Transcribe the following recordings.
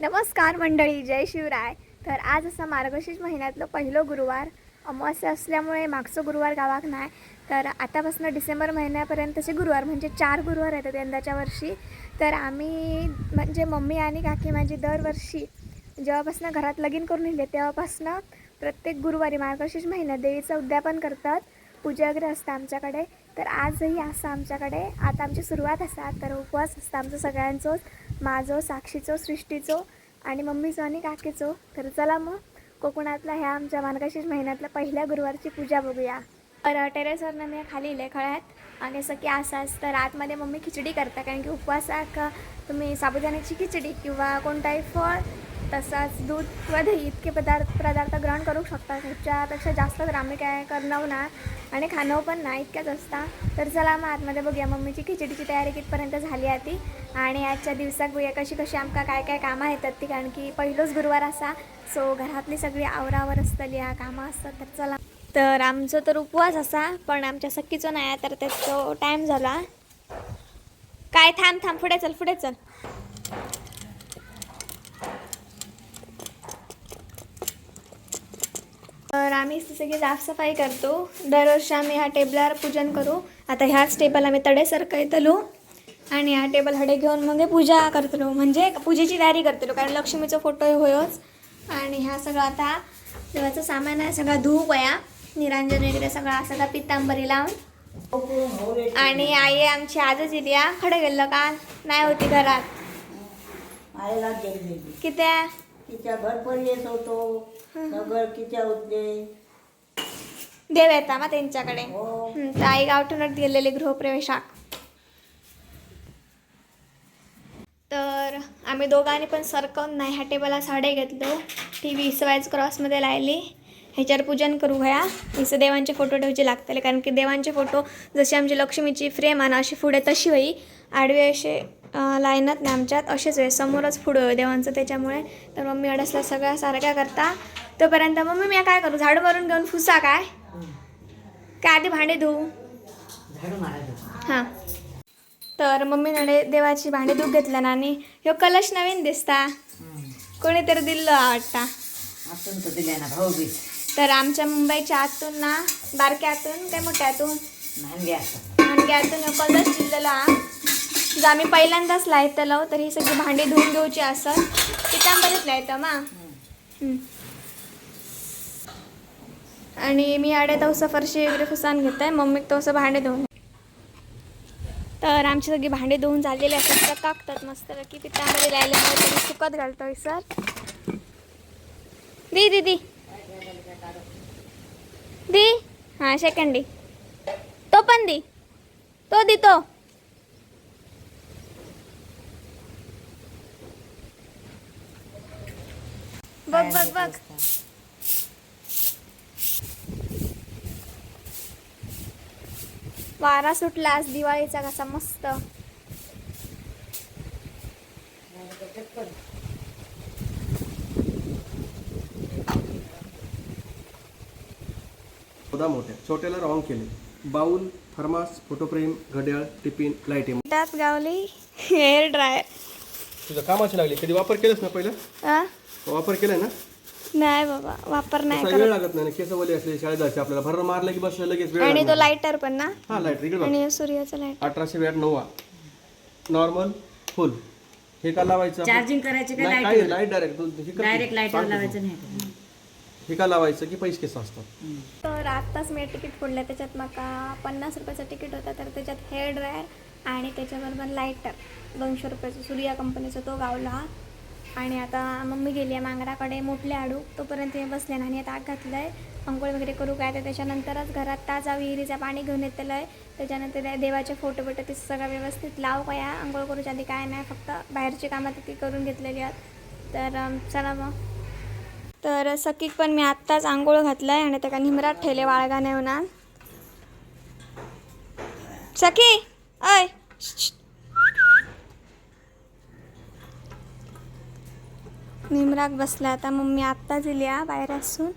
नमस्कार मंडळी जय शिवराय. तर आज असा मार्गशीर्ष महिन्यातलं पहिलं गुरुवार अमावस्या असल्यामुळे मागचं गुरुवार गावाक नाही. तर आतापासून डिसेंबर महिन्यापर्यंतचे गुरुवार म्हणजे चार गुरुवार येतात यंदाच्या वर्षी. तर आम्ही म्हणजे मम्मी आणि काकी माझी दरवर्षी जेव्हापासून घरात लगीन करून येले तेव्हापासून प्रत्येक गुरुवारी मार्गशीर्ष महिन्यात देवीचं उद्यापन करतात. पूजा वगैरे असतं आमच्याकडे. तर आजही असं आमच्याकडे आता आमची सुरुवात असा तर उपवास असतं आमचं सगळ्यांचोच माझो साक्षीचो सृष्टीचो आणि मम्मीचो आणि काकीचो. तर चला मग कोकणातल्या ह्या आमच्या मार्गशीर्ष महिन्यातल्या पहिल्या गुरुवारची पूजा बघूया. तर टेरेसवरनं मी खाली लेखळ्यात आणि असं की असाच तर आतमध्ये मम्मी खिचडी करता कारण की उपवासाक तुम्ही साबुदाण्याची खिचडी किंवा कोणताही फळ तसाच दूध किंवा दही इतके पदार्थ पदार्थ ग्रहण करू शकता. ह्याच्यापेक्षा जास्त तर आम्ही काय करणं ना आणि खाणं पण ना इतक्याच असता. तर चला मग आतमध्ये बघूया. मम्मीची खिचडीची तयारी कितपर्यंत झाली आहे ती? आणि आजच्या दिवसात बघूया कशी कशी आमका काय काय कामं येतात ती. कारण की पहिलोच गुरुवार असा. सो घरातली सगळी आवरावर असतली हा कामं असतात. तर चला. तर आमचं तर उपवास असा पण आमच्या सक्कीचं नाही आहे तर त्याचा टाईम झाला. काय थांब थांब. पुढे चल पुढे चल. तर आम्ही सगळी साफसफाई करतो. दरवर्षी आम्ही ह्या टेबलावर पूजन करू. आता ह्याच टेबल आम्ही तडेसारखं येतलो आणि हा टेबल हडे घेऊन मग पूजा करतलो. म्हणजे पूजेची तयारी करतलो कारण लक्ष्मीचा फोटो होयोच. आणि ह्या सगळं आता देवाचं सामान आहे सगळा धूप वया निरांजन वगैरे सगळा सगळा पितांबरी लावून. आणि आई आमची आजच हा खडं गेलं का? नाही होती घरात. कित्या तिच्या घर पण येत होतो सगळं तिच्या उठले देव येता मग त्यांच्याकडे. हो. हं, तर आई गावठूनच गेलेले गृहप्रवेशाक. तर आम्ही दोघांनी पण सरकवून नाही ह्या टेबलला साडे घेतलो. टी व्ही इसवायच क्रॉसमध्ये लायली. ह्याच्यावर पूजन करू घ्या हिचं देवांचे फोटो ठेवचे लागतले कारण की देवांचे फोटो जशी आमची लक्ष्मीची फ्रेम आहे ना अशी पुढे तशी होई. आडवे असे लाईनात नाही आमच्यात असेच आहे. समोरच पुढं देवांचं त्याच्यामुळे. तर मम्मी अडसला सगळ्या सारख्या करता. तोपर्यंत मम्मी मी काय करू? झाडू मारून घेऊन फुसा काय? काय आधी भांडे धुवू हां. तर मम्मीकडे देवाची भांडी धूप घेतलं ना आणि ह्यो कलश नवीन दिसता. कोणीतरी दिलं वाटता. तर आमच्या मुंबईच्या आतून ना बारक्या आतून काय मोठ्या आतून? नांगे असतात म्हणजे आतून ह्यो कलश दिलेला. जर आम्ही पहिल्यांदाच लायतलो तर ही सगळी भांडी धुवून घेऊची असत पितांबरीच लायतं मा. आणि मी आडे तवसं फरशी वगैरे फुसान घेत आहे मम्मी तवसं भांडे धुवून तर आमची सगळी भांडी धुवून झालेली असतात तर काकतात मस्त की पितांबरी लायल्यामुळे तरी सुकत घालतोय सर. दी दीदी दी. हां सेकंड दी. तो पण दी. तो दी तो. बघ बघ बघ. वारा सुटला आज दिवाळीचा कसा मस्त. मोठ्या छोट्याला रॉंग केले. बाऊल थर्मास फोटोफ्रेम घड्याळ टिफिन लाईटिंग त्यात गावली हेअर ड्रायर तुझं कामाची लागली. कधी वापर केलंस ना पहिलं? आ? वापर केलाय ना? नाही बाबा वापर नाही तसा वेळ लागत नाही ना केस वली असले शाळेत जायचे आपल्याला. भर मारलं की बसलं लगेच वेळ आणि तो. लाइटर पण ना? हा लाइट इकडे बघ. आणि सूर्याचा लाइट अठराशे वॅट नवा नॉर्मल फुल हे का लावायचं आपण? चार्जिंग करायचे नाही, काय लाइट डायरेक्ट डायरेक्ट लाईटवर लावायचं नाही हे का लावायचं की पैसे केस असतात? तर आत्ताच मी तिकीट फोडलं त्याच्यात माका पन्नास रुपयाचं तिकीट होता. तर त्याच्यात हेअर ड्रायर आणि त्याच्याबरोबर लायटर दोनशे रुपयाचं सूर्या कंपनीचा तो गावला. आणि आता मम्मी गेली आहे मांगराकडे मोठले आडू. तोपर्यंत मी बसले ना आणि आता आग घातलं आहे अंघोळ वगैरे करू काय? तर त्याच्यानंतरच घरात ताजा विहिरीचा पाणी घेऊन येतलं आहे त्याच्यानंतर त्या देवाचे फोटो बिटो ते सगळं व्यवस्थित लाव काय आंघोळ करूच्या आधी काय नाही फक्त बाहेरची कामं ती करून घेतलेली आहेत. तर चला मग. तर सकीक पण मी आत्ताच आंघोळ घातलं आहे आणि त्याला निमरात ठेले वाळगा होणार सखी अय निमराक बसला. आता मम्मी आत्ताच इली हा बाहेर असून.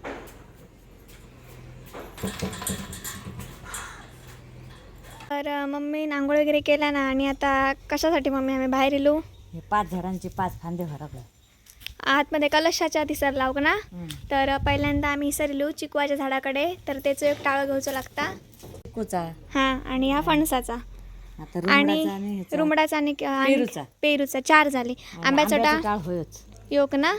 तर मम्मी आंघोळ वगैरे केला ना आणि आता कशासाठी मम्मी आम्ही बाहेर हे पाच झाडांचे पाच फांदे फरकले आतमध्ये कलशाच्या दिसर लावक ना? तर पहिल्यांदा आम्ही इसरलो चिकवाच्या झाडाकडे तर त्याचं एक टाळं घ्यायचं लागता. कुचा हां आणि हा फणसाचा. आता आणि रुमडाचा आणि पेरूचा. पेरूचा. चार झाले. आणि आंब्याचा टाळ होयच. योक ना.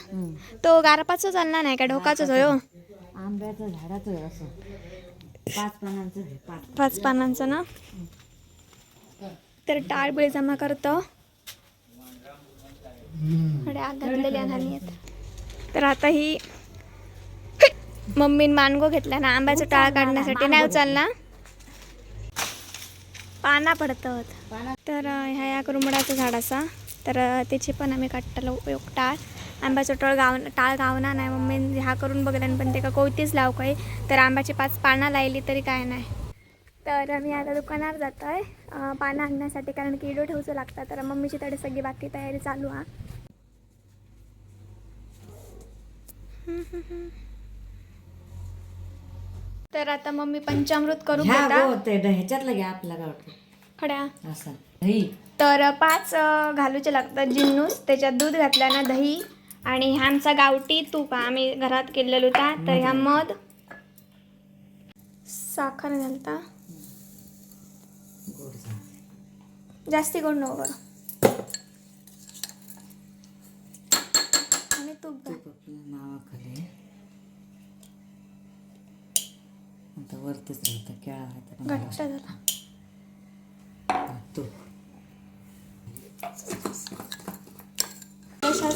तो गारपाचा चालला नाही का? ढोकाचाच होयो आंब्याचं झाडाचं आहे असं. पाच पानांचं आहे, पाच. पाच पानांचं ना? तर टाळ बिळ जमा करतो. आग घातलेली आहेत. तर आता ही मम्मीन मानगो घेतला ना आंब्याचं टाळ काढण्यासाठी. नाही उचलला पाना पडतात तर अं, ह्या या रुमडाचं झाड असा. तर त्याची पण आम्ही काढतालो उपयोग. टाळ. आंब्याचं टाळ गाव टाळ गावना नाही. मम्मी ह्या करून बघल्यान पण ते का कोवतीच लाव काही. तर आंब्याची पाच पानं लायली तरी काय नाही. तर मी आता दुकानात जातो आहे पानं आणण्यासाठी कारण की इडो ठेवचं लागतं. तर मम्मीची तडे सगळी बाकी तयारी चालू हा. तर आता मम्मी पंचामृत करून ह्याच्यातलं घ्या आपल्या गावठी खड्या. असं. तर पाच घालूचे लागतात जिन्नूस त्याच्यात दूध घातल्यानं दही आणि ह्या आमचा गावठी तूप. आम्ही घरात केलेलं होता. तर ह्या मध साखर घालता. जास्ती गोड नको करू. आणि तूप घाल. वरतीच राहतं. घट्ट झाला. तूप.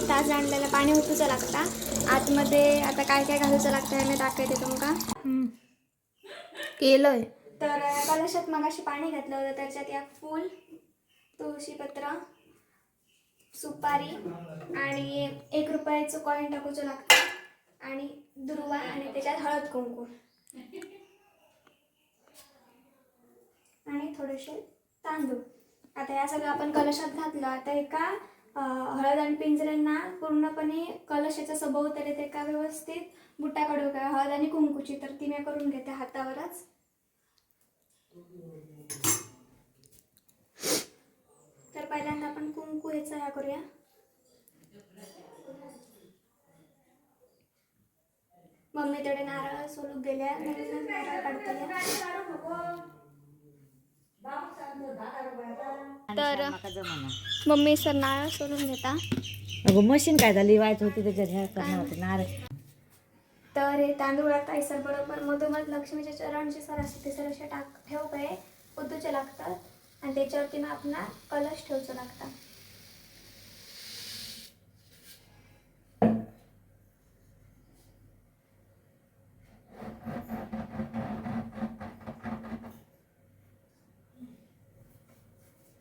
ताज आणलेलं पाणी ओतूचं लागता. आतमध्ये आता काय काय घालूचं लागतं हे मी दाखवते तुमका केलंय. तर कलशात मगाशी पाणी घातलं होतं त्याच्यात एक फूल तुळशीपत्र सुपारी आणि एक रुपयाचं कॉईन टाकूचं लागतं. आणि दुर्वा आणि त्याच्यात हळद कुंकू. आणि थोडेसे तांदूळ. आता या सगळं आपण कलशात घातलं आता एका हळद आणि पिंजऱ्यांना पूर्णपणे कलशाच्या सभोवताली ते एका व्यवस्थित? बुटाकडू का? हळद आणि कुंकूची तर ती मी करून घेते हातावरच. तर पहिल्यांदा आपण कुंकू ह्याचा ह्या करूया. मम्मी तेवढे नारळ सोलूक गेल्या नारळ काढतल्या तर मम्मी सर नारळ सोलून घेता अगं मशीन काय झाली? वायच होती त्याच्यात. ह्या करणार होते नारळ. तर हे तांदूळ आता सर बरोबर मधोमध लक्ष्मीचे चरणचे सर असते ते सर असे टाक ठेव काय उतूचे लागतात. आणि त्याच्यावरती मग आपण कलश ठेवचं लागतं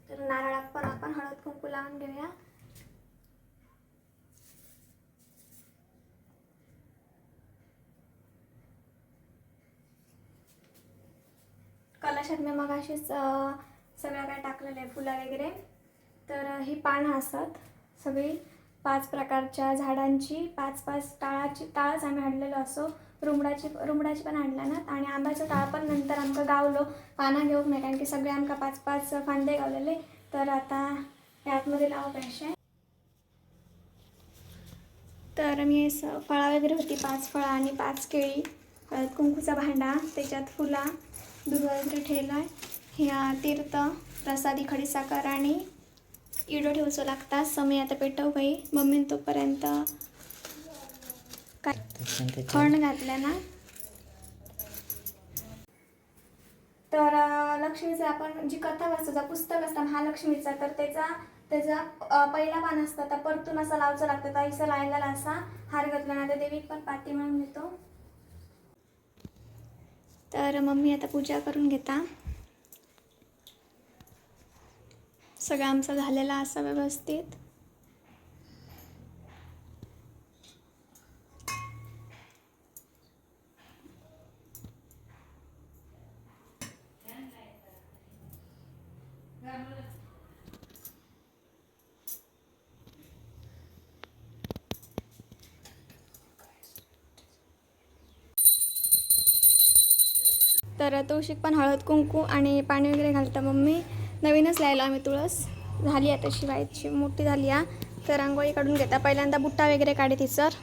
तर नारळात पण आपण हळद कुंकू लावून घेऊया कलशात मी मग अशीच सगळं काय टाकलेलं आहे फुलं वगैरे. तर ही पानं असतात सगळी. पाच प्रकारच्या झाडांची पाच पाच टाळाची टाळच आम्ही आणलेलो असो. रुमडाची रुमडाची पण आणल्या ना. आणि आंब्याचं टाळ पण नंतर आमकां गावलो. पानां घेऊक नाही कारण की सगळे आमकां पाच पाच फांदे गावलेले. तर आता आतमध्ये लावा पाहिजे तर मी असं स फळं वगैरे होती पाच फळं आणि पाच केळी. हळद कुंकूचा भांडा त्याच्यात फुला दूध वगैरे ठेवला आहे ह्या तीर्थ प्रसादी खडीसाखर आणि इडो ठेवचं लागतात समय आता पेटव काही मम्मी तोपर्यंत काय? खण घातलं ना? तर लक्ष्मीचा लक्ष्मीचं आपण जी कथा वाचतो पुस्तक असतं महालक्ष्मीचा तर त्याचा त्याचा पहिला पान असतं तर परतून असं लावचं लागतं. तर इसा लायला असा हार घातला ना तर देवीक पण पाती म्हणून घेतो तर मम्मी आता पूजा करून घेता. सगळं आमचं झालेलं असं व्यवस्थित. तर तुळशीक पण हळद कुंकू आणि पाणी वगैरे घालता. मम्मी नवीनच लायला आम्ही तुळस. झाली आहे तशी व्हायची मोठी झाली आहे तर रांगोळी काढून घेता. पहिल्यांदा बुट्टा वगैरे काढे ती सर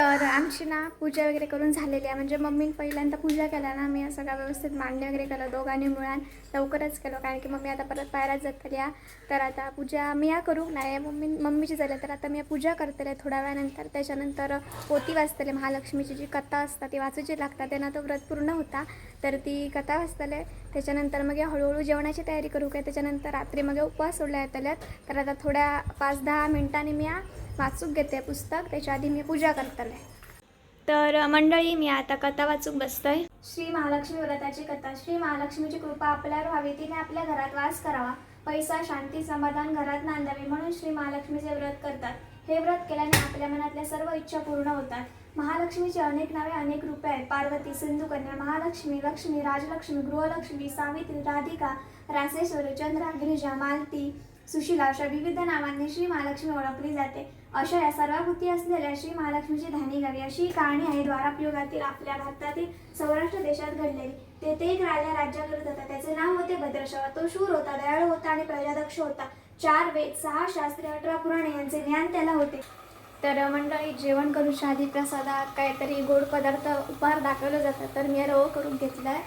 आमची ना पूजा वगैरे करून झालेली आहे. म्हणजे मम्मीने पहिल्यांदा पूजा केला ना मी सगळं व्यवस्थित मांडणी वगैरे केलं दोघांनी मिळून लवकरच केलं. कारण की मम्मी आता परत पायरात जातली या. तर आता पूजा मी या करू. नाही मम्मी मम्मीची झाली तर आता मी पूजा करतले थोड्या वेळानंतर. त्याच्यानंतर पोती वाचतले महालक्ष्मीची जी कथा असतात ती वाचूची लागतात. त्यांना तो व्रत पूर्ण होता तर ती कथा वाचतले त्याच्यानंतर मग हळूहळू जेवणाची तयारी करू काय? त्याच्यानंतर रात्री मग उपवास सोडल्या येतल्यात तर आता थोड्या पाच दहा मिनिटांनी मी या वाचूक घेते पुस्तक. त्याच्या आधी मी पूजा करतले तर मंडळी मी आता कथा वाचूक बसतोय. श्री महालक्ष्मी व्रताची कथा. श्री महालक्ष्मीची कृपा आपल्यावर व्हावी. तिने आपल्या घरात वास करावा. पैसा शांती समाधान घरात नांदावे म्हणून श्री महालक्ष्मीचे व्रत करतात. हे व्रत केल्याने आपल्या मनातल्या सर्व इच्छा पूर्ण होतात. महालक्ष्मीची अनेक नावे अनेक रूपे आहेत. पार्वती सिंधुकन्या महालक्ष्मी लक्ष्मी राजलक्ष्मी गृहलक्ष्मी सावित्री राधिका रासेश्वरी चंद्रा गिरिजा मालती सुशिला अशा विविध नावांनी श्री महालक्ष्मी ओळखली जाते. अशा या सर्वाभूती असलेल्या श्री महालक्ष्मीची धानी गावी अशी ही कहाणी आहे. द्वारपयुगातील आपल्या भारतातील सौराष्ट्र देशात घडलेली. तेथे एक राजा राज्य करत होता. त्याचे नाव होते भद्रशवा. तो शूर होता दयाळू होता आणि प्रजादक्ष होता. चार वेद सहा शास्त्रे अठरा पुराणे यांचे ज्ञान त्याला होते. तर मंडळी जेवण करून शादी प्रसादात काहीतरी गोड पदार्थ उपहार दाखवलं जातात. तर मी रव करून घेतलाय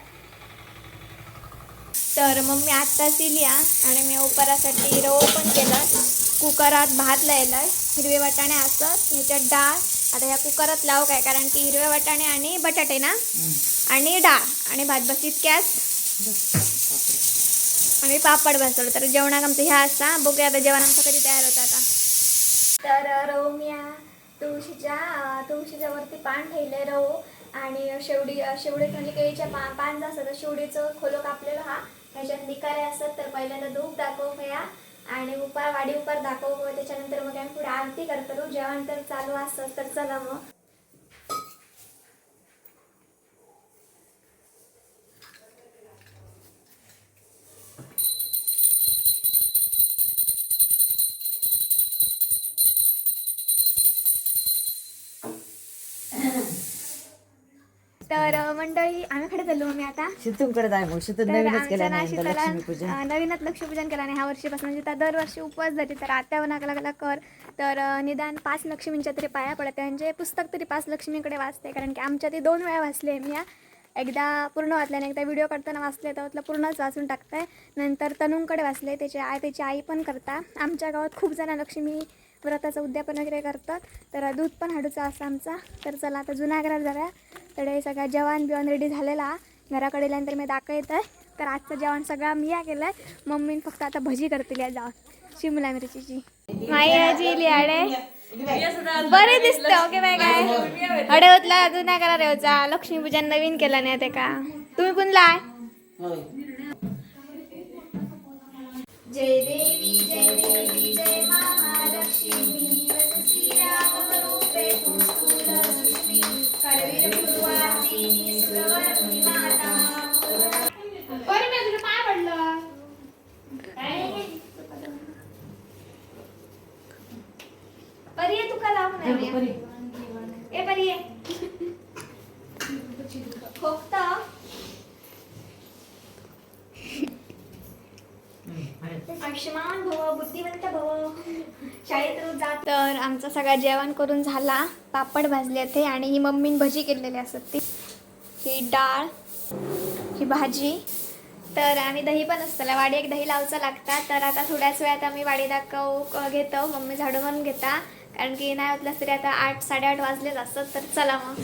तर मग मी आत्ताच इली आणि मी उपहारासाठी रवो पण केला कुकरात भात लायलाय हिरवे वाटाणे असत ह्याच्यात डाळ. आता ह्या कुकरात लाव काय? कारण की हिरवे वाटाणे आणि बटाटे ना? आणि डाळ. आणि भात बस इतक्याच आणि पापड बसवलं. तर जेवणाक आमचं ह्या असता बघूया आता जेवण आमचं कधी तयार होतं आता. तर रवू मी या तुळशीच्या तुळशीच्या वरती पान ठेवले रवू. आणि शेवडी शेवडीत म्हणजे केळीच्या पा पान असतं तर शेवडीचं खोलो कापलेलं हा. ह्याच्यात निकारे असतात तर पहिल्यांदा धूप दाखव या आणि उपार वाडी उपार दाखव त्याच्यानंतर मग आम्ही पुढे आरती करतो जेवण तर चालू असतं तर चला मग. आम्ही कडे चाललो मी आता? शितूंकडे जाय मग. शितून तर नवीनच आमच्या केलं नाही नाशिकला लक्ष्मी पूजन अं, नवीनच लक्ष्मीपूजन केलं नाही. ह्या वर्षीपासून म्हणजे त्या दरवर्षी उपवास जाते तर आत्या नाका लागला कर. तर अं, निदान पाच लक्ष्मींच्या तरी पाया पडते म्हणजे पुस्तक तरी पाच लक्ष्मीकडे वाचते कारण की आमच्या ते दोन वेळा वाचले मी या एकदा पूर्ण वाचले आणि एकदा व्हिडिओ काढताना वाचले तर त्यातलं पूर्णच वाचून टाकताय. नंतर तनुंकडे वाचले त्याची आई त्याची आई पण करता. आमच्या गावात खूप जण लक्ष्मी व्रताचं उद्यापन वगैरे करतात. तर दूध पण हाडूचा असा आमचा. तर चला आता जुन्या घरात जाऊया तर हे सगळा जेवण बिवण रेडी झालेला घराकडे गेल्यानंतर मी दाखवत. आहे तर आजचं जेवण सगळं मी या केलं आहे मम्मीने फक्त आता भजी करतील या जेवण शिमला मिरचीची. माई आजी लिहाडे बरे दिसते ओके बाय काय अडे होतला अजून नाही करा रेवचा लक्ष्मीपूजन नवीन केलं नाही ते का? तुम्ही कुणला आहे? जय देवी जय देवी जय महालक्ष्मी. तर आमचं सगळं जेवण करून झाला. पापड भाजले ते आणि ही मम्मीने भजी केलेली असत ती. ही डाळ ही भाजी. तर आणि दही पण असतं. वाडी एक दही लावचं लागता तर आता थोड्याच वेळात आम्ही वाडी दाखव घेतो. मम्मी झाडू म्हणून घेता. कारण की नाही होतलं तरी आता आठ साडेआठ वाजलेच असतात. तर चला मग.